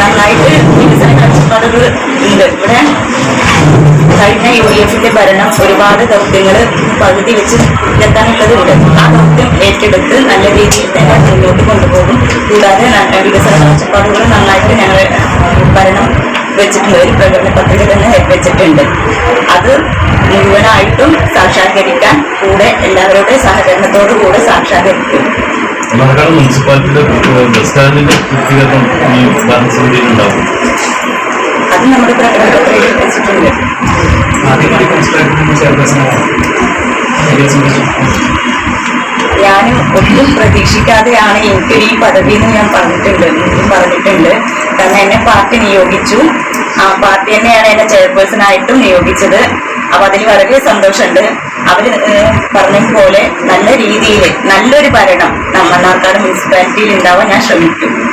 നന്നായിട്ട് വികസന കാഴ്ചപ്പാടുകൾ ഉണ്ട്. ഇവിടെ കഴിഞ്ഞ യു ഡി എഫിന്റെ ഭരണം ഒരുപാട് ദൗത്യങ്ങൾ പകുതി വെച്ച് എത്താനുള്ളത് ഉണ്ട് ആ ദൗത്യം ഏറ്റെടുത്ത് നല്ല രീതിയിൽ തന്നെ മുന്നോട്ട് കൊണ്ടുപോകും. കൂടാതെ വികസന കാഴ്ചപ്പാടുകൾ നന്നായിട്ട് ഞങ്ങൾ ഭരണം വെച്ചിട്ടുണ്ട്. ഒരു പ്രകടന പത്രിക തന്നെ വെച്ചിട്ടുണ്ട്. അത് മുഴുവനായിട്ടും സാക്ഷാത്കരിക്കാൻ കൂടെ എല്ലാവരുടെയും സഹകരണത്തോടു കൂടെ സാക്ഷാത്കരിക്കും മലയാളം മുനിസിപ്പാലിറ്റിയുടെ ബസ് സ്റ്റാൻഡിന്റെ പൂർത്തീകരണം ഈ ഭരണസമിതിയിൽ ഉണ്ടാവും അത് നമ്മുടെ ആദ്യമായി ചെയർപേഴ്സണാണ് ഞാനും ഒട്ടും പ്രതീക്ഷിക്കാതെയാണ് എനിക്ക് ഈ പദവി എന്ന് ഞാൻ പറഞ്ഞിട്ടുണ്ട് പറഞ്ഞിട്ടുണ്ട്. കാരണം എന്നെ പാർട്ടി നിയോഗിച്ചു. ആ പാർട്ടി തന്നെയാണ് എന്നെ ചെയർപേഴ്സൺ ആയിട്ടും നിയോഗിച്ചത്. അപ്പൊ അതിന് വളരെ സന്തോഷമുണ്ട്. അവർ പോലെ നല്ല രീതിയിൽ നല്ലൊരു ഭരണം മണ്ണാർക്കാട് മുനിസിപ്പാലിറ്റിയിൽ ഉണ്ടാവാൻ ഞാൻ ശ്രമിക്കും.